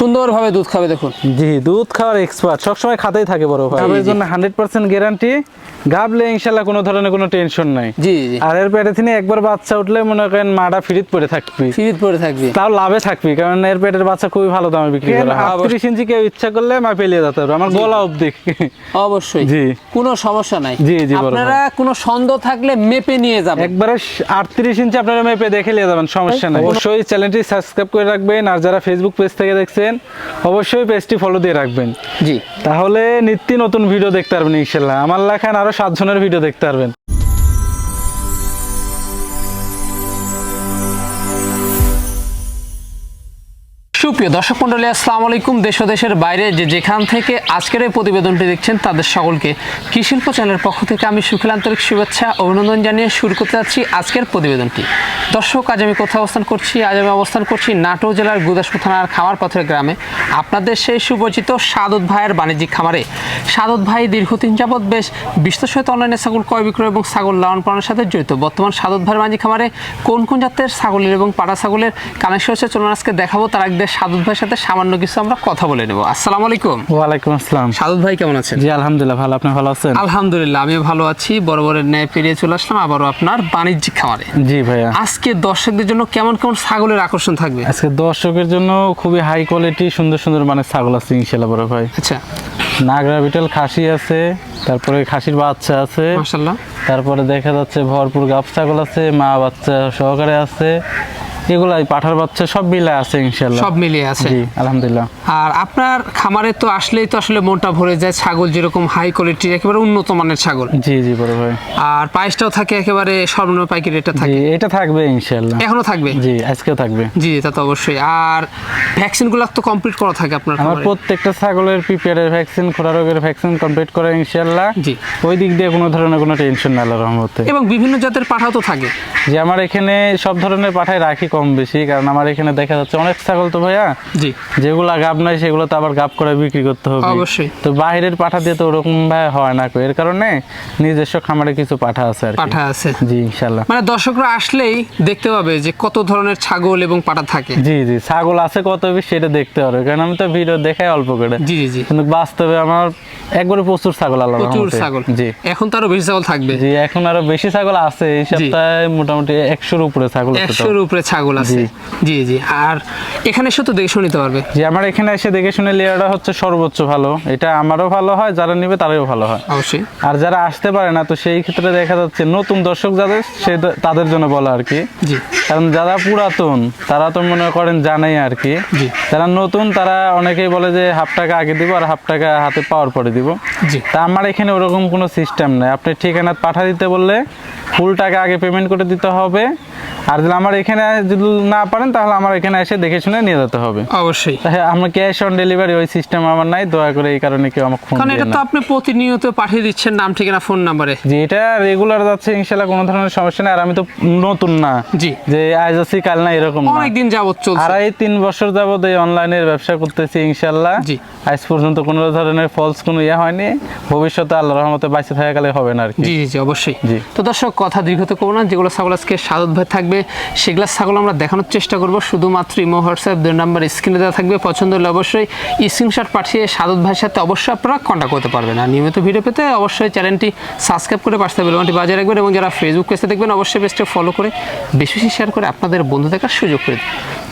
সুন্দরভাবে দুধ খাবে দেখুন। জি দুধ খাওয়ার এক্সপার্ট সবসময় খাতেই থাকে বড় ভাই। এর জন্য হান্ড্রেড পার্সেন্ট গ্যারান্টি গাবলে ইনশাল্লাহ কোনো ধরনের কোনো টেনশন নাই। জি আর এর পেটে তিনি একবার বাচ্চা উঠলে মনে করেন মাটা ফিরিত পড়ে থাকবি। ফিরিত পরে থাকবে। তাও লাভে থাকবি কারণ এর পেটের বাচ্চা খুবই ভালো দামে বিক্রি করা। হয় আটত্রিশ ইঞ্চি কেউ ইচ্ছা করলে মা পেলিয়ে যেতে পারবে। আমার গলা অবধি। অবশ্যই। জি। কোনো সমস্যা নাই। জি, জি, আপনারা কোনো সন্দেহ থাকলে মেপে নিয়ে যাবেন। একবারে আটত্রিশ ইঞ্চি আপনারা মেপে দেখে নিয়ে যাবেন সমস্যা নাই। অবশ্যই। চ্যানেলটি সাবস্ক্রাইব করে রাখবেন। আর যারা ফেসবুক পেজ থেকে দেখছেন অবশ্যই পেজটি ফলো দিয়ে রাখবেন। জি। তাহলে নিত্য নতুন ভিডিও দেখতে পারবেন ইনশাল্লাহ। আমার লেখান আরও সাতজনের ভিডিও দেখতে পারবেন। সুপ্রিয় দর্শক মন্ডলী, আসসালামু আলাইকুম। দেশ দেশের বাইরে যে যেখান থেকে আজকের এই প্রতিবেদনটি দেখছেন, তাদের সকলকে কৃষিল্প চ্যানেলের পক্ষ থেকে আমি সুখিল আন্তরিক শুভেচ্ছা, অভিনন্দন জানিয়ে শুরু করতে যাচ্ছি আজকের প্রতিবেদনটি। দর্শক, আজ আমি কোথায় অবস্থান করছি? আজ আমি অবস্থান করছি নাটোর জেলার গুদাসপুর থানার খামার পথের গ্রামে। আপনাদের সেই সুপরিচিত সাদত ভাইয়ের বাণিজ্যিক খামারে। সাদত ভাই দীর্ঘদিন যাবৎ বেশ বিশ্বর সহিত অনলাইনে ছাগল ক্রয়, বিক্রয় এবং ছাগল লালন পালনের সাথে জড়িত। বর্তমান সাদত ভাইয়ের বাণিজ্যিক খামারে কোন কোন জাতের ছাগলের এবং পাড়া ছাগলের কানেকশন হচ্ছে চলুন আজকে দেখাবো। তার আগে সাদত ভাইয়ের সাথে সামান্য কিছু আমরা কথা বলে নেব। আসসালামু আলাইকুম। ওয়ালাইকুম আসসালাম। সাদত ভাই কেমন আছেন? জি আলহামদুলিল্লাহ ভালো। আপনি ভালো আছেন? আলহামদুলিল্লাহ আমি ভালো আছি। বড় বড় ন্যায় পেরিয়ে চলে আসলাম আবারও আপনার বাণিজ্যিক খামারে। জি ভাইয়া। আজকে দর্শকদের জন্য কেমন কেমন ছাগলের আকর্ষণ থাকবে? আজকে দর্শকের জন্য খুবই হাই কোয়ালিটি সুন্দর সুন্দর মানে ছাগল আছে ইনশাল্লাহ বড় ভাই। আচ্ছা। নাগরা বিটল খাসি আছে তারপরে খাসির বাচ্চা আছে। মাশাল্লাহ তারপরে দেখা যাচ্ছে ভরপুর গাব ছাগল আছে মা বাচ্চা সহকারে আছে। এগুলাই পাঠার বাচ্চা সব মিলে আছে ইনশাল্লাহ সব মিলিয়ে আছে। জি আলহামদুলিল্লাহ। আর আপনার খামারে তো আসলেই তো আসলে মনটা ভরে যায় ছাগল যেরকম হাই কোয়ালিটির একেবারে উন্নত মানের ছাগল। জি জি বড় ভাই। আর পায়েসটাও থাকে একেবারে সর্বনিম্ন পাইকারি রেটটা থাকে। এটা থাকবে ইনশাল্লাহ এখনও থাকবে? জি আজকেও থাকবে। জি তা তো অবশ্যই। আর ভ্যাকসিনগুলো তো কমপ্লিট করা থাকে আপনার আমার প্রত্যেকটা ছাগলের পিপিআরের ভ্যাকসিন খোরা রোগের ভ্যাকসিন কমপ্লিট করা ইনশাল্লাহ জি। ওই দিক দিয়ে কোনো ধরনের কোনো টেনশন না আল্লাহর রহমতে। এবং বিভিন্ন জাতের পাঠাও তো থাকে। যে আমার এখানে সব ধরনের পাঠায় রাখি কম বেশি কারণ আমার এখানে দেখা যাচ্ছে অনেক ছাগল তো ভাইয়া। জি। যেগুলা গাব নাই সেগুলো তো আবার গাব করে বিক্রি করতে হবে। অবশ্যই। তো বাইরের পাঠা দিয়ে তো ওরকম ভাবে হয় না। এর কারণে নিজস্ব খামারে কিছু পাঠা আছে আর। পাঠা আছে। জি ইনশাল্লাহ মানে দর্শকরা আসলেই দেখতে পাবে যে কত ধরনের ছাগল এবং পাঠা থাকে। জি জি ছাগল আছে কত বেশি সেটা দেখতে পারবে কারণ আমি তো ভিডিও দেখাই অল্প করে। জি জি জি। কিন্তু বাস্তবে আমার একবারে প্রচুর ছাগল আল্লাহ প্রচুর ছাগল। জি। এখন তো আরও বেশি ছাগল থাকবে। জি এখন আরও বেশি ছাগল আছে। এই সপ্তাহে মোটামুটি একশোর উপরে ছাগল আছে তো। একশোর উপরে ছাগল আছে। জি। জি আর এখানে এসে তো দেখে শুনে নিতে পারবে। জি আমার এখানে এসে দেখে শুনে লেয়ারটা হচ্ছে সর্বোচ্চ ভালো। এটা আমারও ভালো হয় যারা নিবে তারাও ভালো হয়। অবশ্যই। আর যারা আসতে পারে না তো সেই ক্ষেত্রে দেখা যাচ্ছে নতুন দর্শক যাদের সে তাদের জন্য বলা আর কি। জি। কারণ যারা পুরাতন তারা তো মনে করেন জানেই আর কি। জি। যারা নতুন তারা অনেকেই বলে যে হাফ টাকা আগে দিব আর হাফ টাকা হাতে পাওয়ার পরে দিব। জি। তা আমার এখানে ওরকম কোনো সিস্টেম নেই। আপনি ঠিকানা পাঠা দিতে বললে ফুল টাকা আগে পেমেন্ট করে দিতে হবে। আর আমার এখানে যদি না পারেন তাহলে আমার এখানে এসে দেখে শুনে নিয়ে যেতে হবে। অবশ্যই। তাই আমরা ক্যাশ অন ডেলিভারি ওই সিস্টেম আমার নাই দয়া করে এই কারণে কেউ আমাকে ফোন কারণ এটা তো আপনি প্রতিনিয়ত পাঠিয়ে দিচ্ছেন নাম ঠিকানা ফোন নাম্বারে যে এটা রেগুলার যাচ্ছে ইনশাল্লাহ কোনো ধরনের সমস্যা নেই আর আমি তো নতুন না। জি। যে আজ আছি কাল না এরকম না। অনেক দিন যাবত চলছে। আড়াই তিন বছর যাবত এই অনলাইনের ব্যবসা করতেছি ইনশাল্লাহ জি। আজ পর্যন্ত কোনো ধরনের ফলস কোনো ইয়ে হয়নি। ভবিষ্যতে আল্লাহ রহমতে বাইসে থাকাকালে হবে না আর কি। জি জি জি অবশ্যই। জি। তো দর্শক কথা দীর্ঘত করব না যেগুলো ছাগল আজকে সাদত ভাই থাকবে সেগুলো ছাগল আমরা দেখানোর চেষ্টা করব। শুধুমাত্র ইমো হোয়াটসঅ্যাপ দুই নাম্বার স্ক্রিনে দেওয়া থাকবে। পছন্দ হলে অবশ্যই স্ক্রিনশট পাঠিয়ে সাদত ভাইয়ের সাথে অবশ্যই আপনারা কন্ট্যাক্ট করতে পারবেন। আর নিয়মিত ভিডিও পেতে অবশ্যই চ্যানেলটি সাবস্ক্রাইব করে পাশে বেলবানটি বাজায় রাখবেন এবং যারা ফেসবুক পেজে দেখবেন অবশ্যই পেজটা ফলো করে বেশি বেশি শেয়ার করে আপনাদের বন্ধু দেখার সুযোগ করে দিন।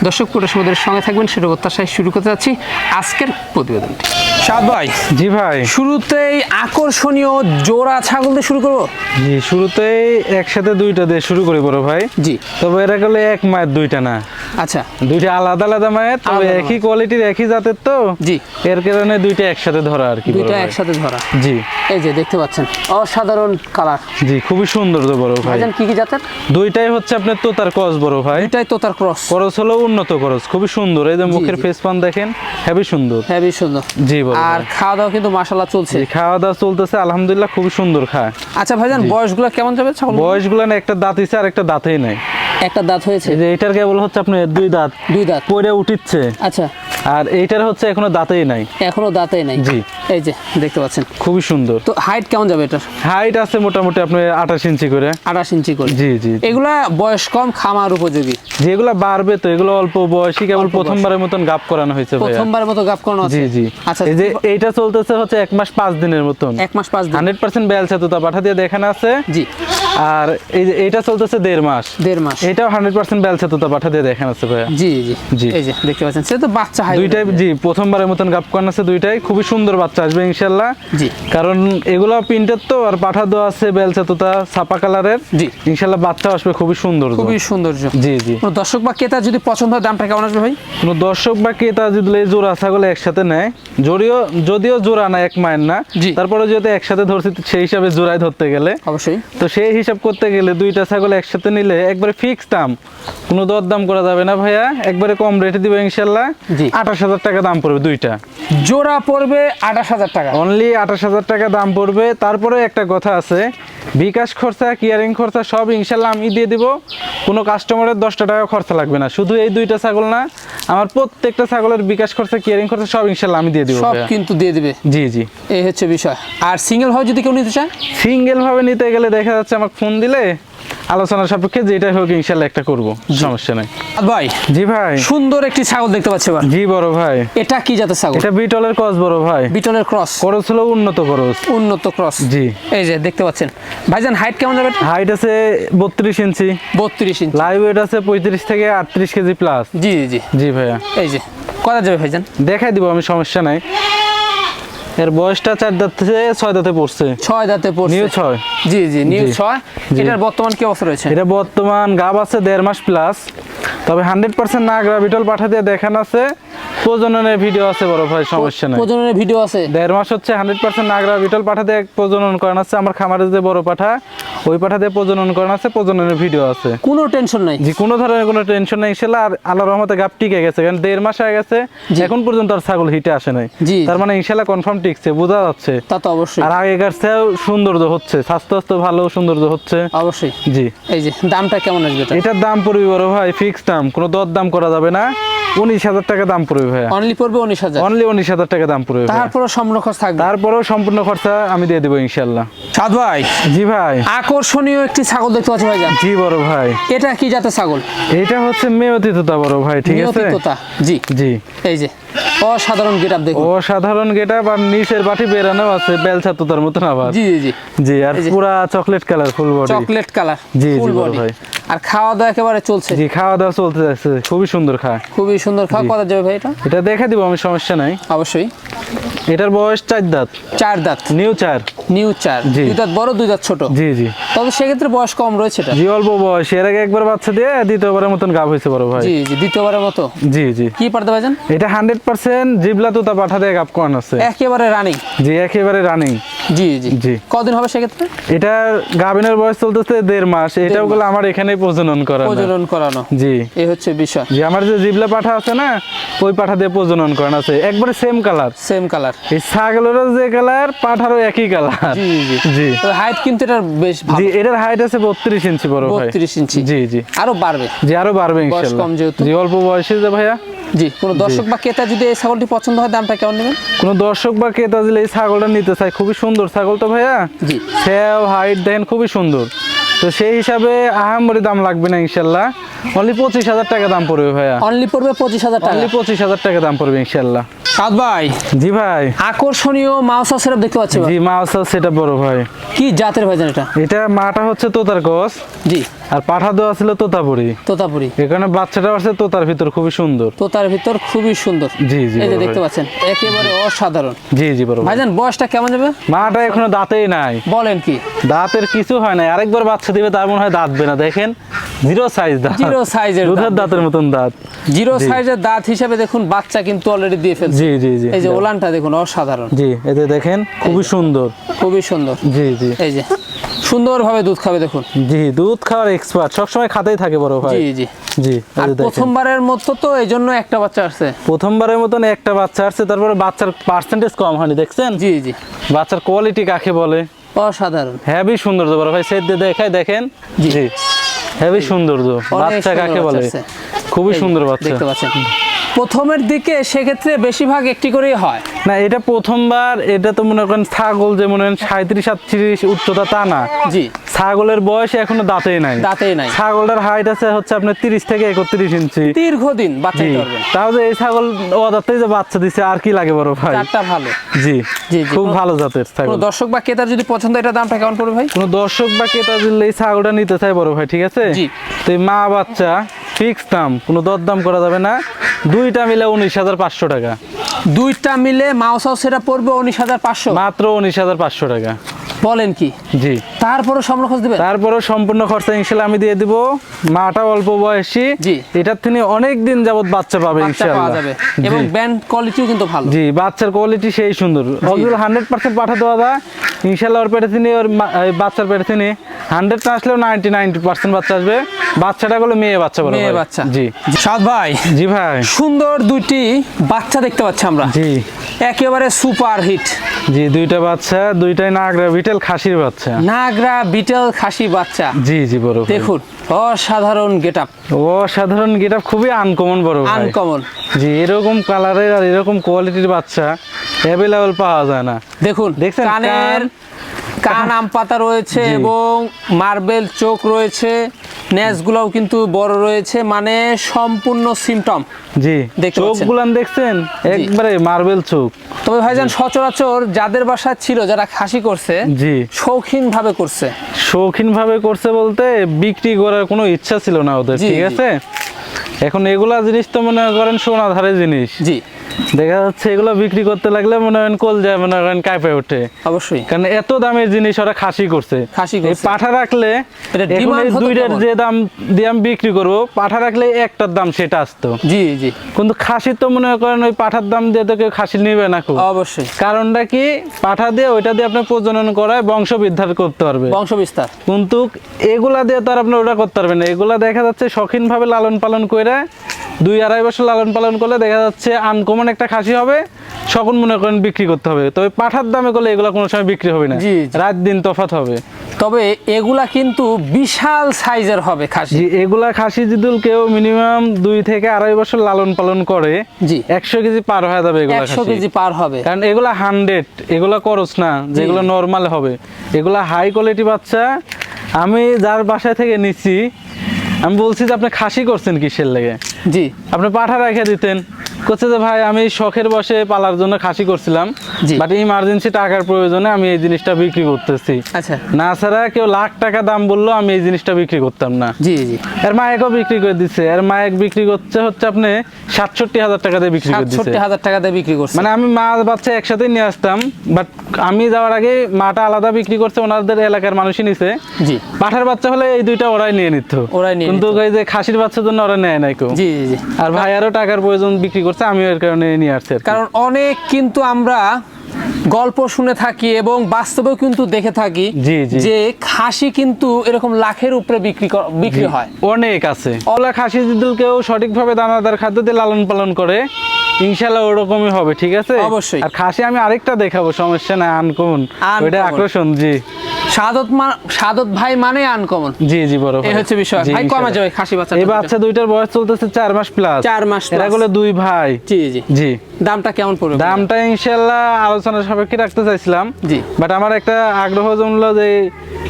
দর্শক পুরো সমুদ্রের সঙ্গে থাকবেন। সেটা প্রত্যাশায় শুরু করতে যাচ্ছি আজকের প্রতিবেদনটি। সাদ ভাই জি ভাই। শুরুতেই আকর্ষণীয় জোড়া ছাগল দিয়ে শুরু করব? জি শুরুতেই একসাথে দুইটা দিয়ে শুরু করি বড় ভাই। জি। তবে এরা গেলে এক মায়ের দুইটা না। আচ্ছা। দুইটা আলাদা আলাদা মায়ের তবে একই কোয়ালিটির একই জাতের তো। জি। এর কারণে দুইটা একসাথে ধরা আর কি দুইটা একসাথে ধরা। জি। এই যে দেখতে পাচ্ছেন অসাধারণ কালার জি খুবই সুন্দর তো বড় ভাই। কি কি জাতের? দুইটাই হচ্ছে আপনার তোতার কস বড় ভাই। দুইটাই তোতার ক্রস খরচ হলো উন্নত খরচ খুবই সুন্দর। এই যে মুখের। ফেস পান দেখেন হেভি সুন্দর। হেভি সুন্দর। জি বড় আর খাওয়া দাওয়া কিন্তু মাশাল্লাহ চলছে। খাওয়া দাওয়া চলতেছে আলহামদুলিল্লাহ খুবই সুন্দর খায়। আচ্ছা ভাইজান বয়সগুলো কেমন যাবে? বয়সগুলো না একটা দাঁত ইছে আর একটা দাঁতেই নাই। একটা দাঁত হয়েছে? এই যে এটার কেবল হচ্ছে আপনার দুই দাঁত। দুই দাঁত। পরে উঠিচ্ছে। আচ্ছা। আর এইটার হচ্ছে এখনও দাঁতেই নাই। এখনও দাঁতেই নাই? জি। এই যে দেখতে পাচ্ছেন। খুবই সুন্দর। তো হাইট কেমন যাবে এটার? হাইট আছে মোটামুটি আপনার আঠাশ ইঞ্চি করে। আঠাশ ইঞ্চি করে। জি জি এগুলা বয়স কম খামার উপযোগী? যেগুলো বাড়বে তো এগুলো অল্প বয়সী কেবল প্রথমবারের মতন গাপ করানো হয়েছে ভাইয়া। প্রথমবার মতো গাপ করানো আছে? জি জি। আচ্ছা এই যে এইটা চলতেছে হচ্ছে এক মাস পাঁচ দিনের মতন। এক মাস পাঁচ দিন। হান্ড্রেড পার্সেন্ট বেলছে তো তা পাঠা দিয়ে দেখানো আছে। জি। আর এই যে এইটা চলতেছে দেড় মাস। দেড় মাস। এটাও হান্ড্রেড পার্সেন্ট বেলছে তোতা পাঠা দিয়ে দেখানো আছে ভাইয়া। জি জি জি। এই যে দেখতে পাচ্ছেন সে তো বাচ্চা হাই দুইটাই জি প্রথমবারের মতন গাপ করানো আছে দুইটাই খুবই সুন্দর বাচ্চা আসবে ইনশাল্লাহ জি। কারণ এগুলো প্রিন্টের তো আর পাঠা দেওয়া আছে বেলচা তোতা ছাপা কালারের। জি। ইনশাল্লাহ বাচ্চা আসবে খুবই সুন্দর খুবই সুন্দর জি জি। কোনো দর্শক বা ক্রেতা যদি পছন্দ হয় দামটা কেমন আসবে ভাই? কোনো দর্শক বা ক্রেতা যদি জোড়া ছাগল একসাথে নেয় যদিও যদিও জোড়া না এক মায়ের না। তারপরে যেহেতু একসাথে ধরছি সেই হিসাবে জোড়ায় ধরতে গেলে। অবশ্যই। তো সেই হিসাব করতে গেলে দুইটা ছাগল একসাথে নিলে একবারে ফিক্স দাম। কোনো দর দাম করা যাবে না ভাইয়া একবারে কম রেটে দিবে ইনশাল্লাহ জি। আঠাশ হাজার টাকা দাম পড়বে দুইটা। জোড়া পড়বে আঠাশ হাজার টাকা। অনলি আঠাশ হাজার টাকা দাম পড়বে। তারপরে একটা কথা আছে বিকাশ খরচা কিয়ারিং খরচা সব ইনশাল্লাহ আমি দিয়ে দিব। কোনো কাস্টমারের দশটা টাকা খরচা লাগবে না। শুধু এই দুইটা ছাগল না আমার প্রত্যেকটা ছাগলের বিকাশ খরচা কিয়ারিং খরচা সব ইনশাল্লাহ আমি দিয়ে দিব সব কিন্তু দিয়ে দিবে? জি জি। এই হচ্ছে বিষয়। আর সিঙ্গেল ভাবে যদি কেউ নিতে চায়? সিঙ্গেল ভাবে নিতে গেলে দেখা যাচ্ছে আমাকে ফোন দিলে আলোচনার সাপেক্ষে যেটাই হোক ইনশাল্লাহ একটা করব সমস্যা নেই। ভাই জি ভাই। সুন্দর একটি ছাগল দেখতে পাচ্ছি এবার। জি বড় ভাই। এটা কি জাতের ছাগল? এটা বিটলের কস বড় ভাই। বিটলের ক্রস। খরচ হলো উন্নত খরচ উন্নত ক্রস। জি। এই যে দেখতে পাচ্ছেন। ভাইজান হাইট কেমন যাবে হাইট আছে বত্রিশ ইঞ্চি। বত্রিশ ইঞ্চি। লাইভ ওয়েট আছে পঁয়ত্রিশ থেকে আটত্রিশ কেজি প্লাস জি জি জি। ভাইয়া। এই যে কটা যাবে ভাইজান? দেখাই দিব আমি সমস্যা নাই। এর বয়সটা চার দাঁত থেকে ছয় দাঁতে পড়ছে। ছয় দাঁতে পড়ছে। নিউ ছয়। জি জি নিউ ছয়। এটার বর্তমান কি অবস্থা রয়েছে? এটা বর্তমান গাব আছে দেড় মাস প্লাস তবে হান্ড্রেড পার্সেন্ট না গ্রাভিটল পাঠা দিয়ে দেখানো আছে। প্রজননের ভিডিও আছে বড় ভাই সমস্যা নাই। প্রজননের ভিডিও আছে। দেড় মাস হচ্ছে হান্ড্রেড পার্সেন্ট নাগরা বিটল পাঠা দিয়ে প্রজনন করানো আছে। আমার খামারের যে বড় পাঠা ওই পাঠা দিয়ে প্রজনন করানো আছে প্রজননের ভিডিও আছে। কোনো টেনশন নাই। যে কোনো ধরনের কোনো টেনশন নেই ইনশাল্লাহ। আর আল্লাহ রহমতে গাপ টিকে গেছে কারণ দেড় মাস হয়ে গেছে এখন পর্যন্ত আর ছাগল হিটে আসে নাই। তার মানে ইনশাল্লাহ কনফার্ম টিকছে বোঝা যাচ্ছে। তা তো অবশ্যই। আর আগেকার চেয়েও সৌন্দর্য হচ্ছে স্বাস্থ্য স্বাস্থ্য ভালো সৌন্দর্য হচ্ছে। অবশ্যই। জি। এই যে দামটা কেমন আসবে এটার দাম পড়বে বড় ভাই ফিক্স দাম কোনো দর দাম করা যাবে না। উনিশ হাজার টাকা দাম পড়বে ভাইয়া। অনলি পড়বে উনিশ হাজার। অনলি উনিশ হাজার টাকা দাম পড়বে তারপরে সম্পূর্ণ খরচ থাকবে। তারপরেও সম্পূর্ণ খরচা আমি দিয়ে দেবো ইনশাল্লাহ সাদ ভাই। জি ভাই। আকর্ষণীয় একটি ছাগল দেখতে পাচ্ছি ভাইজান। জি বড় ভাই। এটা কি জাতের ছাগল? এটা হচ্ছে মেয়তি তোতা বড় ভাই ঠিক আছে? নিয়তিততা জি। জি। এই যে অসাধারণ গেট আপ দেখুন। অসাধারণ গেটা বা নিচের বাটি বেরানো আছে বেলচা তোতার মতন আবার। জি জি জি। জি আর পুরা chocolate colour full body chocolate colour জি, জি, বড় ভাই। আর খাওয়া দাওয়া একেবারে চলছে। জি খাওয়া দাওয়া চলতে যাচ্ছে। খুবই সুন্দর খায়। খুবই সুন্দর খাওয়া। কত যাবে ভাই এটা? এটা দেখে দিব আমি সমস্যা নাই। অবশ্যই। এটার বয়স চার দাঁত। চার দাঁত। নিউ চার। নিউ চার। দুই দাঁত বড় দুই দাঁত ছোট। জি জি। তবে সেক্ষেত্রে বয়স কম রয়েছে এটা। জি অল্প বয়স। এর আগে একবার বাচ্চা দিয়ে দ্বিতীয়বারের মতন গাভ হয়েছে বড় ভাই। জি জি দ্বিতীয়বারের মতো। জি জি। কি পারতে ভাইজান? এটা হান্ড্রেড পার্সেন্ট জিবলা তোতা পাঠা দিয়ে গাভ করানো আছে। একেবারে রানিং জি একেবারে রানিং জি জি। জি। কদিন হবে সেক্ষেত্রে? এটার গাভিনের বয়স চলতেছে দেড় মাস। এটাও গুলো আমার এখানেই প্রজনন করা প্রজনন করানো। জি। এই হচ্ছে বিষয়। যে আমার যে জিবলা পাঠা আছে না ওই পাঠা দিয়ে প্রজনন করানো আছে। একবারে সেম কালার সেম কালার এই ছাগলেরও যে কালার পাঠারও একই কালার জি জি। জি। হাইট কিন্তু এটার বেশ জি এটার হাইট আছে বত্রিশ ইঞ্চি বড় ভাই। 32 ইঞ্চি। জি জি। আরও বাড়বে। জি আরও বাড়বে কম যেহেতু। জি অল্প বয়সে যে ভাইয়া। জি কোনো দর্শক বা ক্রেতা যদি এই ছাগলটি পছন্দ হয় দামটা কেমন নেবেন? কোনো দর্শক বা ক্রেতা দিলে এই ছাগলটা নিতে চায় খুবই সুন্দর ছাগল তো ভাইয়া। জি। সেও হাইট দেখেন খুবই সুন্দর। তো সেই হিসাবে আহামরি দাম লাগবে না ইনশাল্লাহ। অনলি পঁচিশ হাজার টাকা দাম পড়বে ভাইয়া। অনলি পড়বে পঁচিশ হাজার টাকা। অনলি পঁচিশ হাজার টাকা দাম পড়বে ইনশাল্লাহ। সাদ ভাই। জি ভাই। আকর্ষণীয় মাউসা সেটা দেখতে পাচ্ছি জি মাউসা সেটা বড় ভাই। কি জাতের ভাই এটা? এটা মাটা হচ্ছে তোতার গছ জি। আর পাঠা দেওয়া ছিল তোতাপুরি। তোতাপুরি। এখানে বাচ্চাটা আছে তোতার ভিতর খুবই সুন্দর। তোতার ভিতর খুবই সুন্দর। জি জি এই যে দেখতে পাচ্ছেন একেবারে অসাধারণ। জি জি বড় ভাই। ভাইজান বয়সটা কেমন যাবে? মাটা এখনও দাঁতেই নাই। বলেন কি। দাঁতের কিছু হয় না আরেকবার বাচ্চা দিবে তার মনে হয় দাঁতবে না দেখেন জিরো সাইজ দাঁত। জিরো সাইজের দুধের দাঁতের মতন দাঁত। জিরো সাইজের দাঁত হিসেবে দেখুন বাচ্চা কিন্তু অলরেডি দিয়ে ফেলছে। জি জি জি। এই যে ওলানটা দেখুন অসাধারণ। জি এতে দেখেন খুবই সুন্দর। খুবই সুন্দর। জি জি। এই যে সুন্দরভাবে দুধ খাবে দেখুন। জি দুধ খাওয়ার এক্সপার্ট সবসময় খাতেই থাকে বড় ভাই। জি জি। জি আর। প্রথমবারের মতো তো এই জন্য একটা বাচ্চা আসছে। প্রথমবারের মতন একটা বাচ্চা আসছে তারপরে বাচ্চার পার্সেন্টেজ কম হয়নি দেখছেন? জি জি। বাচ্চার কোয়ালিটি কাকে বলে? অসাধারণ। হ্যাভি সুন্দর তো বড় ভাই সেট দিয়ে দেখায় দেখেন। জি। জি হেভি সুন্দর তো বাচ্চা কাকে বলে? খুবই সুন্দর বাচ্চা। দেখতে পাচ্ছেন। প্রথমের দিকে সেক্ষেত্রে বেশিরভাগ একটি করেই হয়। না এটা প্রথমবার এটা তো মনে করেন ছাগল যে মনে করেন সাঁত্রিশ সাতত্রিশ উচ্চতা তা না। জি। ছাগলের বয়স এখনও দাঁতেই নাই। দাঁতেই নাই। ছাগলটার হাইট আছে হচ্ছে আপনার তিরিশ থেকে একত্রিশ ইঞ্চি। দীর্ঘদিন বাচ্চা তাহলে এই ছাগল ও দাঁতেই যে বাচ্চা দিছে আর কি লাগে বড় ভাই? চারটা ভালো। জি। জি। খুব ভালো জাতের ছাগল। দর্শক বা ক্রেতার যদি পছন্দ এটা দামটা কেমন পড়বে ভাই? কোনো দর্শক বা ক্রেতা দিলে এই ছাগলটা নিতে চাই বড় ভাই ঠিক আছে? জি। তো মা বাচ্চা ফিক্স দাম কোনো দরদাম করা যাবে না। দুইটা মিলে উনিশ হাজার পাঁচশো টাকা। দুইটা মিলে মাউস হাউস সেটা পড়বে উনিশ হাজার পাঁচশো? মাত্র উনিশ হাজার পাঁচশো টাকা। বলেন কি? জি। তারপরে সম্পূর্ণ খোঁজ দিবেন? তারপরেও সম্পূর্ণ খরচা ইনশাল্লাহ আমি দিয়ে দিব। মাটা অল্প বয়সী। জি। এটার থেকে অনেক দিন যাবত বাচ্চা পাবে বাচ্চা পাওয়া যাবে। এবং। ব্যান্ড কোয়ালিটিও কিন্তু ভালো। জি বাচ্চার কোয়ালিটি সেই সুন্দর। অরিজিনাল হান্ড্রেড পার্সেন্ট পাঠা দেওয়া দা ইনশাল্লাহ ওর পেটে তিনি ওর বাচ্চার পেটে তিনি হান্ড্রেড না আসলেও নাইনটি নাইনটি পার্সেন্ট বাচ্চা আসবে। বাচ্চাটা গুলো মেয়ে বাচ্চা বলে মেয়ে বাচ্চা। জি। সাদ ভাই জি ভাই। সুন্দর দুইটি বাচ্চা দেখতে পাচ্ছি আমরা। জি। একেবারে সুপার হিট। জি দুইটা বাচ্চা দুইটাই নাগরা বিটেল খাসির বাচ্চা। নাগরা বিটেল খাসি বাচ্চা। জি জি বড় দেখুন অসাধারণ গেট আপ অসাধারণ গেটা খুবই আনকমন বড় আনকমন জি এরকম কালারের আর এরকম কোয়ালিটির বাচ্চা অ্যাভেলেবল পাওয়া যায় না। দেখুন দেখছেন, কানের কান- আম পাতা রয়েছে এবং মার্বেল চোখ রয়েছে নেজগুলোও কিন্তু বড় রয়েছে মানে সম্পূর্ণ সিমটম। জি। দেখতে চোখ গুলান দেখছেন? একবারে মার্বেল চোখ। তবে ভাইজান সচরাচর যাদের বাসা ছিল যারা খাসি করছে জি। শৌখিন ভাবে করছে। শৌখিন ভাবে করছে বলতে বিক্রি করার কোনো ইচ্ছা ছিল না ওদের ঠিক আছে? এখন এগুলা জিনিস তো মনে করেন সোনাধারে জিনিস। জি। দেখা যাচ্ছে এগুলো বিক্রি করতে লাগলে মনে হয় কল যায় মনে করেন কাঁপে ওঠে। অবশ্যই। কারণ এত দামের জিনিস ওরা খাসি করছে। খাসি। পাঠা রাখলে দুইটার যে দাম দিয়ে আমি বিক্রি করব পাঠা রাখলে একটার দাম সেটা আসতো। জি জি। কিন্তু খাসি তো মনে করেন ওই পাঠার দাম দিয়ে তো কেউ খাসি নিবে না খুব। অবশ্যই। কারণটা কি? পাঠা দিয়ে ওইটা দিয়ে আপনি প্রজনন করায় বংশ বিদ্ধার করতে পারবে। বংশ বিস্তার কিন্তু এগুলা দিয়ে তো আর আপনি ওটা করতে পারবেন না। এগুলা দেখা যাচ্ছে শখিন ভাবে লালন পালন করে দুই আড়াই বছর লালন পালন করলে দেখা যাচ্ছে আনকমন একটা খাসি হবে সকল মনে করেন বিক্রি করতে হবে। তবে পাঠার দামে করলে এগুলা কোনো সময় বিক্রি হবে না। রাত দিন তফাত হবে। তবে এগুলা কিন্তু বিশাল সাইজের হবে খাসি। এগুলা খাসি জিদুল কেউ মিনিমাম দুই থেকে আড়াই বছর লালন পালন করে জি। একশো কেজি পার হয়ে যাবে এগুলা একশো কেজি পার হবে। কারণ এগুলা হান্ড্রেড এগুলা করস না যেগুলো নর্মাল হবে। এগুলা হাই কোয়ালিটি বাচ্চা আমি যার বাসায় থেকে নিচ্ছি আমি বলছি যে আপনি খাসি করছেন কিসের লেগে? জি। আপনি পাঠা রেখে দিতেন। করছে যে ভাই আমি শখের বসে পালার জন্য খাসি করছিলাম বাট ইমার্জেন্সি টাকার প্রয়োজনে আমি এই জিনিসটা বিক্রি করতেছি। আচ্ছা। না ছাড়া কেউ লাখ টাকা দাম বলল আমি এই জিনিসটা বিক্রি করতাম না। জি জি। এর মায়েকও বিক্রি করে দিচ্ছে এর মায়েক বিক্রি করছে হচ্ছে আপনি সাতষট্টি হাজার টাকা দিয়ে বিক্রি করে দিচ্ছে সাতষট্টি হাজার টাকা দিয়ে বিক্রি করছে। মানে আমি মা বাচ্চা একসাথে নিয়ে আসতাম বাট আমি যাওয়ার আগে মাটা আলাদা বিক্রি করছে ওনাদের এলাকার মানুষই নিছে। জি। পাঠার বাচ্চা হলে এই দুইটা ওরাই নিয়ে নিত। ওরাই নিয়ে কিন্তু ওই যে খাসির বাচ্চার জন্য ওরা নেয় নাই কেউ। জি জি জি। আর ভাই আরও টাকার প্রয়োজন বিক্রি করছে আমি এর কারণে নিয়ে আসছি কারণ অনেক কিন্তু আমরা গল্প শুনে থাকি এবং বাস্তবেও কিন্তু দেখে থাকি। যে খাসি কিন্তু এরকম লাখের উপরে বিক্রি কর- বিক্রি হয়। অনেক আছে। অলা খাসি যদি কেউ সঠিকভাবে দানাদার খাদ্য দিয়ে লালন পালন করে ইনশাল্লাহ ওরকমই হবে ঠিক আছে? অবশ্যই। আর খাসি আমি আরেকটা দেখাবো সমস্যা নাই আনকমন। ওইটা আকর্ষণ জি। সাদত মা- সাদত ভাই মানে আনকমন জি জি বড় এই হচ্ছে বিষয়। ভাই কমা যাবে খাসি বাচ্চা এই বাচ্চা দুইটার বয়স চলতেছে চার মাস প্লাস চার মাস এরা। গুলো দুই ভাই। জি জি। জি। দামটা কেমন পড়বে দামটা ইনশাল্লাহ আলোচনা সাপেক্ষে রাখতে চাইছিলাম। জি। বাট আমার একটা আগ্রহ জমলো যে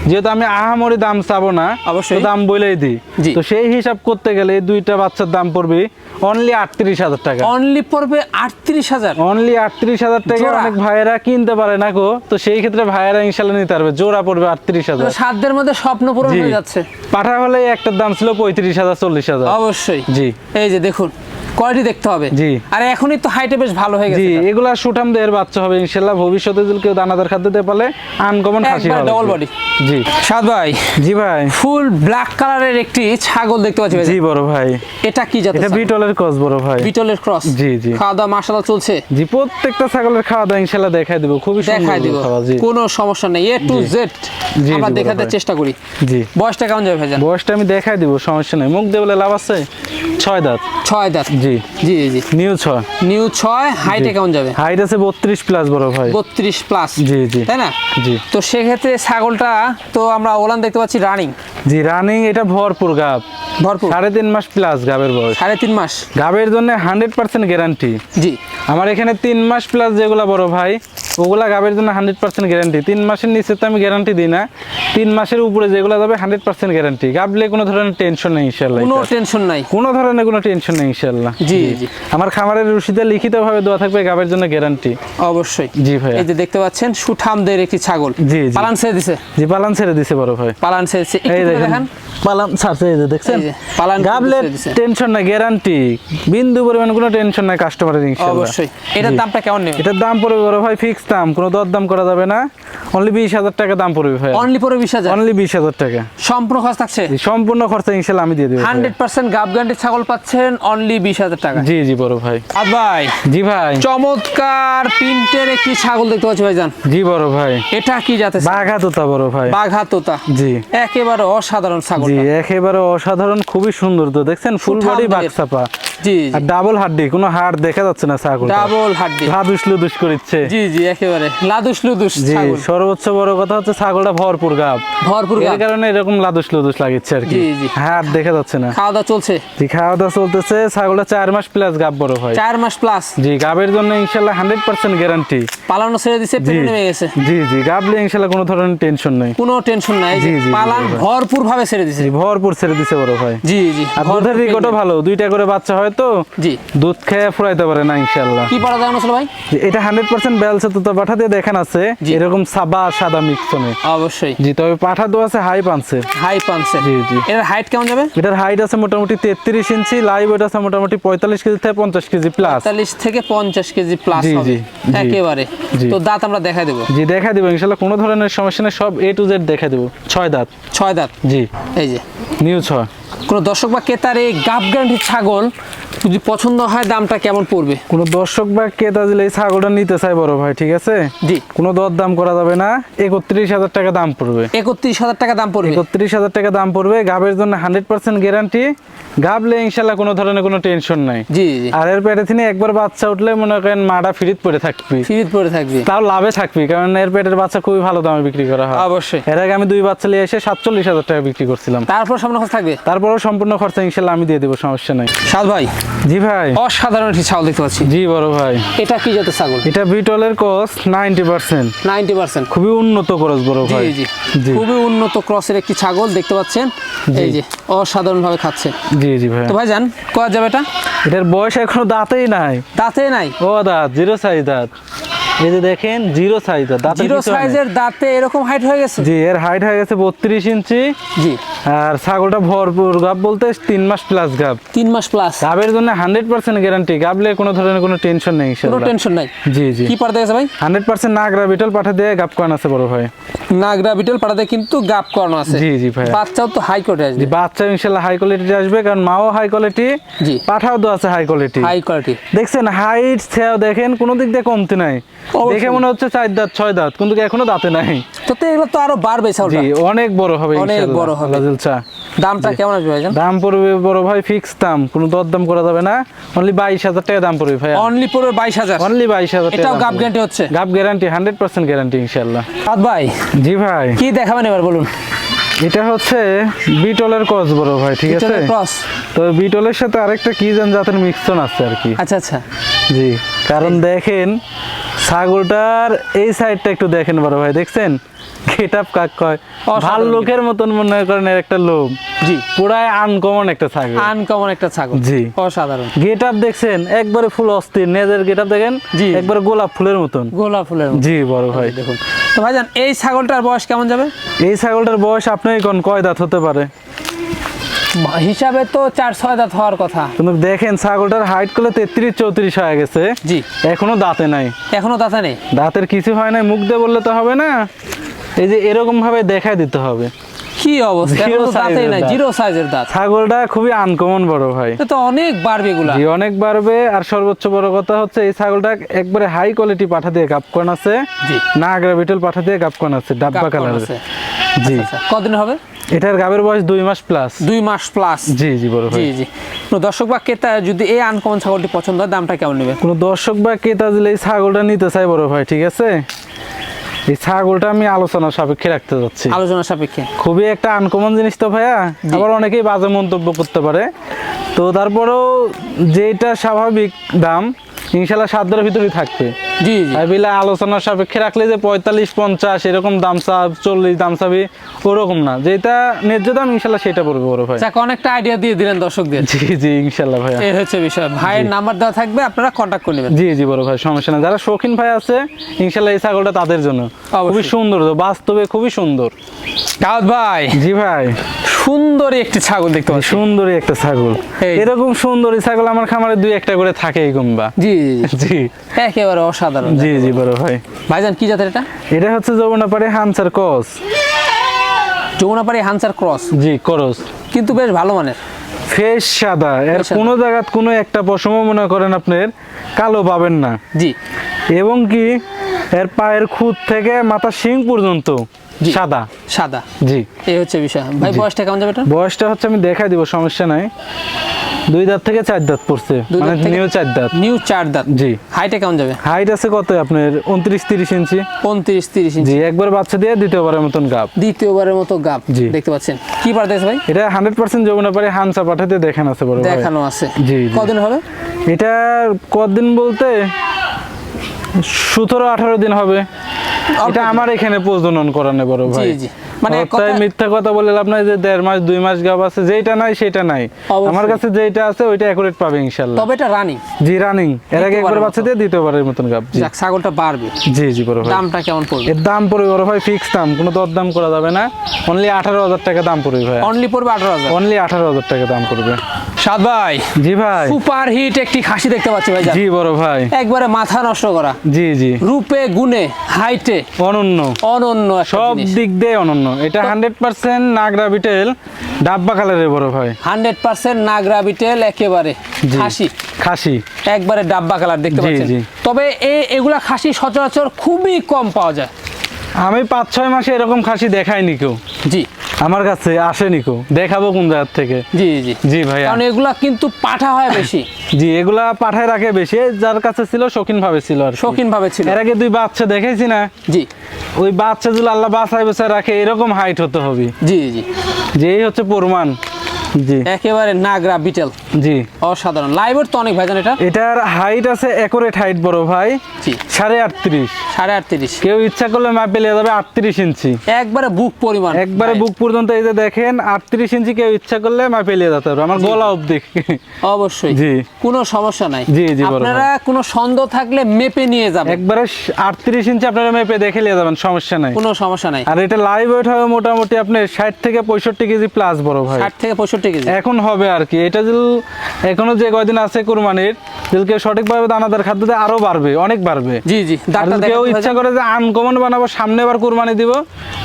যেহেতু আমি আহামরি দাম চাবো না অবশ্যই। দাম বলেই দিই। তো সেই হিসাব করতে গেলে এই দুইটা বাচ্চার দাম পড়বে অনলি আটত্রিশ হাজার টাকা। অনলি পড়বে আটত্রিশ হাজার? অনলি আটত্রিশ হাজার টাকা? অনেক ভাইয়েরা কিনতে পারে না গো। তো সেই ক্ষেত্রে ভাইয়েরা ইনশাল্লাহ নিতে পারবে। জোড়া পড়বে আটত্রিশ হাজার। সাধ্যের মধ্যে স্বপ্ন পূরণ হয়ে যাচ্ছে। পাঠা হলে একটার দাম ছিল পঁয়ত্রিশ হাজার চল্লিশ হাজার। অবশ্যই। জি। এই যে দেখুন কোয়ালিটি দেখতে হবে। জি। আর এখনই তো হাইটে বেশ ভালো হয়ে গেছে এটা। এগুলা সুঠাম দেহের বাচ্চা হবে ইনশাল্লাহ। ভবিষ্যতে যদি কেউ দানাদার খাদ্য দিতে পারলে আনকমন খাসি হবে double body। জি। সাদ ভাই জি ভাই। ফুল ব্ল্যাক কালারের একটি ছাগল দেখতে পাচ্ছি জি বড় ভাই। এটা কি জাতের এটা বিটলের কস বড় ভাই। বিটলের ক্রস জি, জি। খাওয়া দাওয়া মাসালা চলছে। জি প্রত্যেকটা ছাগলের খাওয়া দাওয়া ইনশাল্লাহ দেখাই দেবো। খুবই সুন্দর দেখাই দিব। জি। কোনো সমস্যা নেই। এ টু জেড জি, আমরা দেখাতে চেষ্টা করি। জি। বয়সটা কেমন যাবে ভাইজান? বয়সটা আমি দেখাই দিব সমস্যা নেই। মুখ দিয়ে বলে লাভ আছে? ছয় দাঁত। ছয় দাঁত। জি। জি। জি নিউ ছয়। নিউ ছয় হাইটে কেমন যাবে? হাইট আছে বত্রিশ প্লাস বড় ভাই। বত্রিশ প্লাস জি জি। তাই না? জি। তো সেক্ষেত্রে ছাগলটা তো আমরা ওলান দেখতে পাচ্ছি রানিং জি রানিং এটা ভরপুর গাব। ভরপুর। সাড়ে তিন মাস প্লাস গাবের বয়স। সাড়ে তিন মাস। গাবের জন্য হান্ড্রেড পার্সেন্ট গ্যারান্টি জি। আমার এখানে তিন মাস প্লাস যেগুলো বড় ভাই ওগুলা গাবের জন্য হান্ড্রেড পার্সেন্ট গ্যারান্টি তিন মাসের নিচে তো আমি গ্যারান্টি দিই না। তিন মাসের উপরে যেগুলো যাবে হান্ড্রেড পার্সেন্ট গ্যারান্টি গাবলে কোনো ধরনের টেনশন নেই ইনশাল্লাহ কোনো টেনশন নাই। কোনো ধরনের কোনো টেনশন নেই ইনশাল্লাহ জি জি। আমার খামারের রসিদে লিখিতভাবে দেওয়া থাকবে গাবের জন্য গ্যারান্টি অবশ্যই। জি ভাইয়া। এই যে দেখতে পাচ্ছেন সুঠামদের একটি ছাগল। জি। পালান ছেড়ে দিছে। জি পালান ছেড়ে দিছে বড় ভাই। পালান ছেড়ে দিছে। এই দেখেন পালান ছাড়ছে এই যে দেখছেন? পালান গাবলে টেনশন নাই গ্যারান্টি বিন্দু পরিমাণ কোনো টেনশন নাই কাস্টমারের ইনশাআল্লাহ। অবশ্যই। এটার দামটা কেমন নেবে? এটার দাম পড়বে বড় ভাই ফিক্স দাম কোনো দর দাম করা যাবে না। অনলি বিশ হাজার টাকা দাম পড়বে ভাই অনলি পরে বিশ হাজার? অনলি বিশ হাজার টাকা। সম্পূর্ণ খরচ থাকছে? সম্পূর্ণ খরচা ইনশাল্লাহ আমি দিয়ে দেবো হান্ড্রেড পার্সেন্ট গাব গ্যারান্টি ছাগল পাচ্ছেন অনলি বিশ হাজার টাকা। জি জি বড় ভাই। আর ভাই জি ভাই। চমৎকার প্রিন্টের একটি ছাগল দেখতে পাচ্ছি ভাই ভাইজান। জি বড় ভাই। এটা কি জাতে বাঘা তোতা বড় ভাই। বাঘা তোতা জি। একেবারে অসাধারণ ছাগল জি একেবারে অসাধারণ খুবই সুন্দর তো। দেখছেন ফুল বডি সুঠামদের। বাক্সাপা জি আর ডাবল হাড্ডি কোনো হাড় দেখা যাচ্ছে না ছাগল ডাবল হাড্ডি। লাদুস লুদুস করিচ্ছে। জি জি একেবারে। লাদুস লুদুস জি সর্বোচ্চ বড় কথা হচ্ছে ছাগলটা ভরপুর গাব। ভরপুর এর কারণে এরকম লাদুস লুদুস লাগিচ্ছে আর কি। জি, জি। হাড় দেখা যাচ্ছে না। খাওয়া দাওয়া চলছে? জি খাওয়া দাওয়া চলতেছে। ছাগলটা চার মাস প্লাস গাব বড় ভাই চার মাস প্লাস জি গাবের জন্য হান্ড্রেড পার্সেন্ট গ্যারান্টি পালানো ছেড়ে দিছে পেটে নেমে গেছে। জি জি গাবলে ইনশাল্লাহ কোনো ধরনের টেনশন নেই। কোনো টেনশন নাই। জি, পালান ভরপুর ভাবে ছেড়ে দিছে। ভরপুর ছেড়ে দিছে বড় ভাই। জি জি আর দুধের রেকর্ডও ভালো। দুইটা করে বাচ্চা হয় তো? জি। দুধ খেয়ে ফুরাইতে পারে না ইনশাল্লাহ কি পড়া যায় আসলে ভাই? এটা হান্ড্রেড পার্সেন্ট ব্যালসে তো তো পাঠা দিয়ে দেখান আছে। এরকম সাবা আর সাদা মিক্সনে অবশ্যই। জি তবে পাঠা তো আছে হাই পানছে হাই পানছে জি, জি। এর হাইট কেমন যাবে? এটার হাইট আছে মোটামুটি তেত্রিশ ইঞ্চি লাইভ ওয়েট আছে মোটামুটি পঁয়তাল্লিশ কেজি থেকে পঞ্চাশ কেজি প্লাস পঁয়তাল্লিশ থেকে পঞ্চাশ কেজি প্লাস জি, জি। একেবারে। তো দাঁত আমরা দেখাই দেবো। জি দেখা দিব ইনশাল্লাহ কোনো ধরনের সমস্যা নেই সব এ টু জেড দেখা দিব। ছয় দাঁত। ছয় দাঁত। জি। এই যে। নিউ ছয়। কোনো দর্শক বা ক্রেতার এই গাব গ্যারান্টির ছাগল যদি পছন্দ হয় দামটা কেমন পড়বে? কোনো দর্শক বা ক্রেতা দিলে এই ছাগলটা নিতে চাই বড় ভাই ঠিক আছে? জি। কোনো দর দাম করা যাবে না। একত্রিশ হাজার টাকা দাম পড়বে। একত্রিশ হাজার টাকা দাম পড়বে? একত্রিশ হাজার টাকা দাম পড়বে। গাবের জন্য হান্ড্রেড পার্সেন্ট গ্যারান্টি। গাবলে ইনশাল্লাহ কোনো ধরনের কোনো টেনশন নাই। জি আর এর পেটে তিনি একবার বাচ্চা উঠলে মনে করেন মাটা ফিরিত পড়ে থাকবি। ফিরিত পড়ে থাকবি। তাও লাভে থাকবি কারণ এর পেটের বাচ্চা খুবই ভালো দামে বিক্রি করা হয়। অবশ্যই। এর আগে আমি দুই বাচ্চা নিয়ে এসে সাতচল্লিশ হাজার টাকা বিক্রি করছিলাম। তারপর সামনে খরচ থাকবে? তারপরেও সম্পূর্ণ খরচা ইনশাল্লাহ আমি দিয়ে দেবো সমস্যা নাই। সাদ ভাই জি ভাই। অসাধারণ একটি ছাগল দেখতে পাচ্ছি। জি বড় ভাই। এটা কি জাতের ছাগল? এটা বিটলের cross ninety percent. Ninety percent. খুবই উন্নত খরচ বড় ভাই। জি। জি। খুবই উন্নত ক্রসের একটি ছাগল দেখতে পাচ্ছেন। এই যে অসাধারণ ভাবে খাচ্ছে। জি জি ভাই। তো ভাই যান কয়া যাবে এটা? এটার বয়স এখনও দাঁতেই নাই। দাঁতেই নাই? ও দাঁত জিরো সাইজ দাঁত। এই যে দেখেন জিরো দাঁত জিরো। সাইজের দাঁতে এরকম হাইট হয়ে গেছে? জি এর হাইট হয়ে গেছে বত্রিশ ইঞ্চি। জি। আর ছাগলটা ভরপুর গাব বলতে তিন মাস প্লাস গাব। তিন মাস প্লাস গাবের জন্য হান্ড্রেড পার্সেন্ট গ্যারান্টি গাবলে কোনো ধরনের কোনো টেনশন নেই কোনো টেনশন নাই। জি জি। কি পাড়া গেছে ভাই? হান্ড্রেড পার্সেন্ট নাগরা বিটল পাঠা দিয়ে গাপ করান আছে বড় ভাই। নাগরা বিটল পাড়াতে কিন্তু করানো আছে। জি জি ভাই বাচ্চাও তো হাই কোর্টে আসবে। বাচ্চা ইনশাল্লাহ হাই কোয়ালিটি আসবে কারণ মাও হাই কোয়ালিটি জি। পাঠাও তো আছে হাই কোয়ালিটি হাই কোয়ালিটি দেখছেন হাইট দেখেন কোনো দিক দিয়ে কমতি নাই। দেখে মনে হচ্ছে চার দাঁত ছয় দাঁত কিন্তু এখনও দাঁতে নাই। তো এগুলো তো আরও বাড়বে জি অনেক বড় হবে অনেক বড় হবে। চা। দামটা কেমন আসবে ভাইজান? দাম পড়বে বড় ভাই ফিক্স দাম কোনো দর দাম করা যাবে না। অনলি বাইশ হাজার টাকা দাম পড়বে ভাই অনলি পড়বে বাইশ হাজার। অনলি বাইশ হাজার এটাও গাপ গ্যারান্টি হচ্ছে। গাপ গ্যারান্টি হান্ড্রেড পার্সেন্ট গ্যারান্টি ইনশাল্লাহ ভাই জি ভাই। কি দেখাবেন এবার বলুন? এটা হচ্ছে বিটলের কস বড় ভাই ঠিক আছে? ক্রস? তো বিটলের সাথে আরেকটা কি জান জাতের মিক্সন আছে আর কি। আচ্ছা আচ্ছা। জি কারণ দেখেন ছাগলটার এই সাইডটা একটু দেখেন বড় ভাই দেখছেন? গেট আপ কাক কয়। ভালো লোকের মতন মনে করেন এর একটা লোক জি। পুরাই আনকমন একটা ছাগল। আনকমন একটা ছাগল। জি। অসাধারণ। গেট আপ দেখছেন? একবারে ফুল অস্থির নেজের গেট আপ দেখেন? জি। একবারে গোলাপ ফুলের মতন। গোলাপ ফুলের মতো। জি বড় ভাই। দেখুন। তো ভাইজান এই ছাগলটার বয়স কেমন যাবে? এই ছাগলটার বয়স আপনি কোন কয় দাঁত হতে পারে? হিসাবে তো চার ছয় দাঁত হওয়ার কথা। কিন্তু দেখেন ছাগলটার হাইট করলে তেত্রিশ চৌত্রিশ হয়ে গেছে। জি। এখনও দাঁতে নাই। এখনও দাঁতে নেই? দাঁতের কিছু হয় নাই মুখ দিয়ে বললে তো হবে না। এই যে এরকম ভাবে দেখাই দিতে হবে। কি অবস্থা? দাঁতেই নাই জিরো সাইজের দাঁত। ছাগলটা খুবই আনকমন বড় ভাই। তো অনেক বাড়বে এগুলা। জি অনেক বাড়বে। আর সর্বোচ্চ বড় কথা হচ্ছে এই ছাগলটা একবারে হাই কোয়ালিটি পাঠা দিয়ে গাপকন আছে। জি। নাগরা বিটল পাঠা দিয়ে গাপকন আছে ডাব্বা কালারের আছে। জি। আচ্ছা, কদিন হবে? এটার গাবের বয়স দুই মাস প্লাস দুই মাস প্লাস জি জি বড় ভাই। জি জি। দর্শক বা ক্রেতা যদি এই আনকমন ছাগলটি পছন্দ হয় দামটা কেমন নেবে কোনো দর্শক বা ক্রেতা দিলে এই ছাগলটা নিতে চাই বড় ভাই ঠিক আছে? এই ছাগলটা আমি আলোচনা সাপেক্ষে রাখতে যাচ্ছি। আলোচনা সাপেক্ষে। খুবই একটা আনকমন জিনিস তো ভাইয়া। আবার অনেকেই বাজে মন্তব্য করতে পারে। তো তারপরেও যেটা স্বাভাবিক দাম ইনশাল্লাহ সাধ্যের ভিতরেই থাকবে। জি বিলা সাপেক্ষে রাখলে যে পঁয়তাল্লিশ পঞ্চাশ এরকম দাম চাপ চল্লিশ দাম চাবি ওরকম না। যেটা ন্যায্য দাম ইনশাল্লাহ সেটা পড়বে বড় ভাই। অনেকটা আইডিয়া দিয়ে দিলেন দর্শকদের। জি জি ইনশাল্লাহ ভাইয়া। এই হচ্ছে বিষয়। ভাইয়ের নাম্বার দেওয়া থাকবে আপনারা কন্ট্যাক্ট করে নেবেন। জি জি বড় ভাই সমস্যা না যারা শৌখিন ভাই আছে ইনশাল্লাহ এই ছাগলটা তাদের জন্য। খুবই সুন্দর তো বাস্তবে খুবই সুন্দর। দাউদ ভাই। জি ভাই। সুন্দর একটি ছাগল দেখতে পাচ্ছি। সুন্দরী একটা ছাগল। এরকম সুন্দরী ছাগল আমার খামারে দুই একটা করে থাকে জি, জি। জি। একেবারে অসাধারণ। জি জি বড় ভাই। ভাইজান কি জাতের এটা? এটা হচ্ছে যমুনাপাড়ি হানসার ক্রস। যমুনাপাড়ি হানসার ক্রস। জি ক্রস। কিন্তু বেশ ভালো মানের। ফেস সাদা। এর কোনো জায়গাত কোনো একটা পশম মনে করেন আপনার কালো পাবেন না। জি। এবং কি এর পায়ের খুদ থেকে মাথা শিং পর্যন্ত। সাদা? সাদা। জি। এই হচ্ছে বিষয়। ভাই বয়সটা কেমন যাবে এটা বয়সটা হচ্ছে আমি দেখাই দিব সমস্যা নাই। দুই দাঁত থেকে চার দাঁত পড়ছে মানে নিউ চার দাঁত। নিউ চার দাঁত। জি। হাইটে কেমন যাবে? হাইট আছে কত আপনার? উনত্রিশ তিরিশ ইঞ্চি। পঁয়ত্রিশ তিরিশ ইঞ্চি। জি একবার বাচ্চা দিয়ে দ্বিতীয়বারের মতন গাপ দ্বিতীয়বারের মতো গাপ জি। দেখতে পাচ্ছেন। কি পারতেছে ভাই? এটা হান্ড্রেড পার্সেন্ট যমুনা পারে হানসা পাঠাতে দেখান আছে বড় দেখানো আছে। জি, জি। কদিন হবে? এটা কদিন বলতে সতেরো আঠারো দিন হবে। এটা আমার এখানে প্রজনন করানো বড় ভাই। মানে মিথ্যা কথা বলে লাভ নাই যে দেড় মাস দুই মাস গাব আছে যেটা নাই সেটা নাই। আমার কাছে যেটা আছে ওইটা অ্যাকুরেট পাবে তবে এটা রানিং জি রানিং এর আগে একবার বাচ্চা দিয়ে দ্বিতীয়বারের মতন গাব জি। ছাগলটা বাড়বে। জি জি বড় ভাই। দামটা কেমন পড়বে? এর দাম পড়বে বড় ভাই ফিক্স দাম। কোনো দর দাম করা যাবে না। অনলি আঠারো হাজার টাকা দাম পড়বে ভাই। অনলি পড়বে আঠারো হাজার। অনলি আঠারো হাজার টাকা দাম পড়বে। সাত ভাই জি ভাই। সুপার হিট একটি খাসি দেখতে পাচ্ছি ভাই জি বড় ভাই। একবারে মাথা নষ্ট করা। জি জি। রূপে গুণে হাইটে। অনন্য। অনন্য সব দিক দিয়ে অনন্য। এটা হান্ড্রেড পার্সেন্ট নাগরা বিটেল ডাব্বা কালারের বড় ভাই। হান্ড্রেড পার্সেন্ট নাগরা বিটেল একেবারে। খাসি। খাসি। একবারে ডাব্বা কালার দেখতে পাচ্ছেন। তবে এই এগুলা খাসি সচরাচর খুবই কম পাওয়া যায়। আমি পাঁচ ছয় মাসে এরকম খাসি দেখাইনি কেউ জি। আমার কাছে আসেনি কেউ দেখাবো কোন জায়গার থেকে। জি জি জি। ভাই কারণ এগুলা কিন্তু পাঠা হয় বেশি। জি এগুলা পাঠায় রাখে বেশি। যার কাছে ছিল শৌখিন ভাবে ছিল আর। শৌখিন ভাবে ছিল। এর আগে দুই বাচ্চা দেখেছি না? জি। ওই বাচ্চা যদি আল্লাহ বাসায় বাসায় রাখে এরকম হাইট হতে হবে। জি জি। যেই হচ্ছে প্রমাণ। জি। একেবারে নাগরা বিটেল। জি। অসাধারণ। লাইভের তো অনেক ভাইজান এটা। এটার হাইট আছে একুরেট হাইট বড় ভাই। জি। সাড়ে আটত্রিশ। সাড়ে আটত্রিশ। কেউ ইচ্ছা করলে মাপ পেলে যাবে আটত্রিশ ইঞ্চি। একবারে বুক পরিমাণ। একবারে বুক পর্যন্ত এই যে দেখেন আটত্রিশ ইঞ্চি কেউ ইচ্ছা করলে মাপ পেলিয়ে যেতে পারবে। আমার গলা অবধি। অবশ্যই। জি। কোনো সমস্যা নাই। জি, জি, আপনারা কোনো সন্দেহ থাকলে মেপে নিয়ে যাবেন। একবারে আটত্রিশ ইঞ্চি আপনারা মেপে দেখে নিয়ে যাবেন সমস্যা নাই। কোনো সমস্যা নাই। আর এটা লাইভ ওয়েট হবে মোটামুটি আপনার ষাট থেকে পঁয়ষট্টি কেজি প্লাস বড় ভাই। ষাট থেকে পঁয়ষট্টি কেজি? এখন হবে আর কি। এটা এখনও যে কয়দিন আছে কুরবানির সঠিকভাবে দানাদার খাদ্য দেয় আরও বাড়বে অনেক বাড়বে। জি জি কেউ ইচ্ছা করে যে আনকমন বানাবো সামনে আবার কুরবানি দিব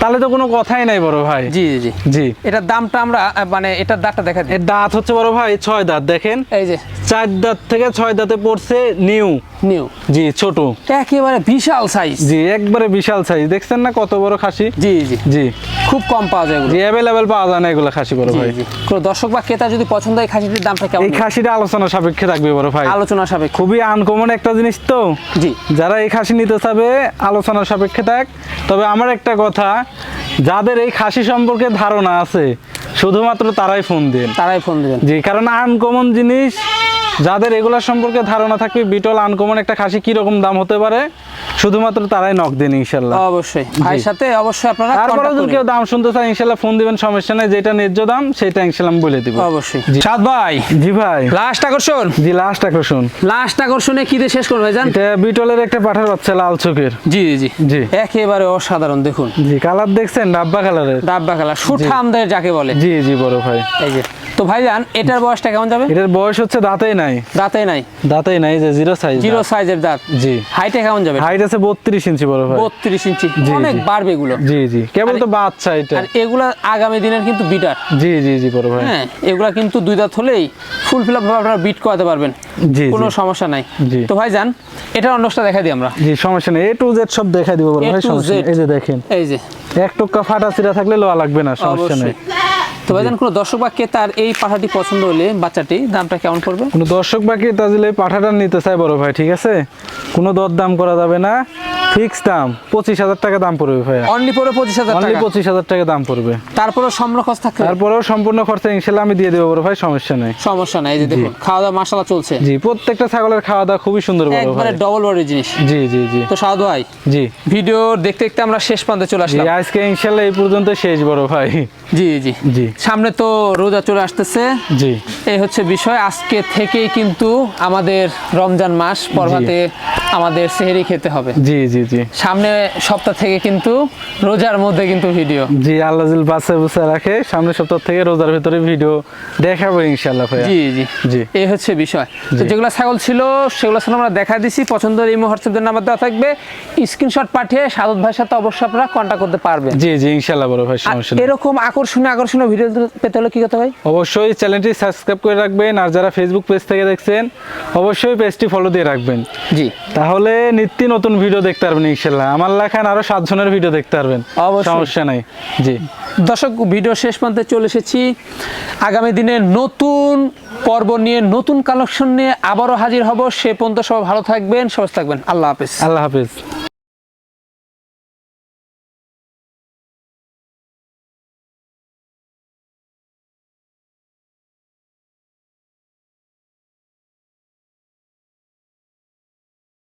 তাহলে তো কোনো কথাই নাই বড় ভাই। জি জি জি। এটার দামটা আমরা মানে এটার দাঁতটা দেখা এর দাঁত হচ্ছে বড় ভাই ছয় দাঁত দেখেন। এই যে। চার দাঁত থেকে ছয় দাঁতে পড়ছে নিউ। নিউ। জি ছোট। একেবারে বিশাল সাইজ জি একবারে বিশাল সাইজ দেখছেন না কত বড় খাসি? জি জি। জি। খুব কম পাওয়া যায় এগুলো। অ্যাভেলেবেল পাওয়া যায় না এগুলো খাসি বড় ভাই। দর্শক বা ক্রেতা যদি পছন্দ হয় খাসিটির দামটা কেমন এই খাসিটা আলোচনা সাপেক্ষে থাকবে বড় ভাই। আলোচনা সাপেক্ষে। খুবই আনকমন একটা জিনিস তো। জি। যারা এই খাসি নিতে চাবে আলোচনা সাপেক্ষে থাক। তবে আমার একটা কথা যাদের এই খাসি সম্পর্কে ধারণা আছে শুধুমাত্র তারাই ফোন দেন। তারাই ফোন দেন। জি কারণ আনকমন জিনিস যাদের এগুলোর সম্পর্কে ধারণা থাকবে বিটল আনকমন একটা খাসি কি রকম দাম হতে পারে? শুধুমাত্র তারাই নক দিন ইনশাল্লাহ। অবশ্যই। ভাইয়ের সাথে অবশ্যই আপনারা তারপরে যদি কেউ দাম শুনতে চায় ইনশাল্লাহ ফোন দিবেন সমস্যা নেই যেটা ন্যায্য দাম সেটা ইনশাল্লাহ আমি বলে দিব। অবশ্যই। জি। সাত ভাই। জি ভাই। লাস্ট আকর্ষণ। জি লাস্ট আকর্ষণ। লাস্ট আকর্ষণে কি দিয়ে শেষ করবে জান? এটা বিটলের একটা পাঠার বাচ্চা লাল চোখের। জি জি জি। একেবারে অসাধারণ দেখুন। জি কালার দেখছেন? ডাব্বা কালারের ডাব্বা খেলা সুঠামদের যাকে বলে। জি জি বড় ভাই। এই যে। তো ভাইজান এটার বয়সটা কেমন যাবে? এটার বয়স হচ্ছে দাঁতেই নাই? দাঁতে নাই। দাঁতেই নাই যে জিরো সাইজ জিরো সাইজের দাঁত। জি। হাইটে কেমন যাবে? হাইট আছে বত্রিশ ইঞ্চি বড় ভাই। বত্রিশ ইঞ্চি। অনেক বাড়বে এগুলো। জি জি। কেবল তো বাচ্চা এটা। আর এগুলা আগামী দিনের কিন্তু বিটার জি জি জি বড় ভাই। হ্যাঁ এগুলা কিন্তু দুই দাঁত হলেই ফুল ফিল আপ আপনারা বিট করাতে পারবেন। জি কোনো সমস্যা নাই। তো ভাইজান এটার অন্যটা দেখা দিই আমরা। জি সমস্যা নেই। এ টু জেড সব দেখাই দিব বড় ভাই সমস্যা এই যে দেখেন। এই যে। এক টুকা ফাটা চিরা থাকলে লোয়া লাগবে না সমস্যা নেই। অবশ্যই। তো ভাইজান কোনো দর্শক বা ক্রেতার এই পাঠাটি পছন্দ হলে বাচ্চাটি দামটা কেমন পড়বে? কোনো দর্শক বাকি তাজিলে পাঠাটা নিতে চায় বড় ভাই ঠিক আছে? কোনো দরদাম করা যাবে না। ফিক্স দাম পঁচিশ হাজার টাকা দাম পড়বে ভাইয়া। অনলি পরে পঁচিশ হাজার অনলি পঁচিশ হাজার টাকা দাম পড়বে। তারপরে সম্র খরচ থাকবে তারপরেও সম্পূর্ণ খরচা ইনশাল্লাহ আমি দিয়ে দেবো বড় ভাই সমস্যা নেই। সমস্যা নাই এই যে দেখুন খাওয়া দাওয়া মাসালা চলছে। জি প্রত্যেকটা ছাগলের খাওয়া দাওয়া খুবই সুন্দর বড় একবারে ভাই। ডবল বডির জিনিস। জি জি জি। তো সাধু ভাই জি। ভিডিও দেখতে দেখতে আমরা শেষ প্রান্তে চলে আসলাম। আজকে ইনশাল্লাহ এই পর্যন্ত শেষ বড় ভাই। জি জি। জি। সামনে তো রোজা চলে আসতেছে। জি। এই হচ্ছে বিষয়। আজকে থেকেই কিন্তু আমাদের রমজান মাস পর্বাতে আমাদের সেহেরি খেতে হবে। জি জি জি। সামনে সপ্তাহ থেকে কিন্তু রোজার মধ্যে কিন্তু ভিডিও। জি আল্লাহ জিল বাসা বুসা রাখে। সামনের সপ্তাহ থেকে রোজার ভিতরে ভিডিও দেখাবো ইনশাল্লাহ জি জি। জি। এই হচ্ছে বিষয়। তো যেগুলো ছাগল ছিল সেগুলো ছিল আমরা দেখা দিছি। পছন্দের এই হোয়াটসঅ্যাপ নাম্বার দেওয়া থাকবে। স্ক্রিনশট পাঠিয়ে সাদত ভাইয়ের সাথে অবশ্যই আপনারা কন্ট্যাক্ট করতে পারবেন। জি জি ইনশাল্লাহ বড় ভাই সমস্যা এরকম আকর্ষণীয় আকর্ষণীয় ভিডিও পেতে হলে কি করতে ভাই অবশ্যই চ্যানেলটি সাবস্ক্রাইব করে রাখবেন আর যারা ফেসবুক পেজ থেকে দেখছেন অবশ্যই পেজটি ফলো দিয়ে রাখবেন। জি। তাহলে নিত্য নতুন ভিডিও দেখতে পারবেন ইনশাল্লাহ আমার লেখান আরও সাতজনের ভিডিও দেখতে পারবেন। অবশ্যই। সমস্যা নাই। জি। দর্শক ভিডিও শেষ পর্যন্ত চলে এসেছি। আগামী দিনে নতুন পর্ব নিয়ে নতুন কালেকশন নিয়ে আবারও হাজির হব। সে পর্যন্ত সবাই ভালো থাকবেন সুস্থ থাকবেন। আল্লাহ হাফিজ। আল্লাহ হাফিজ।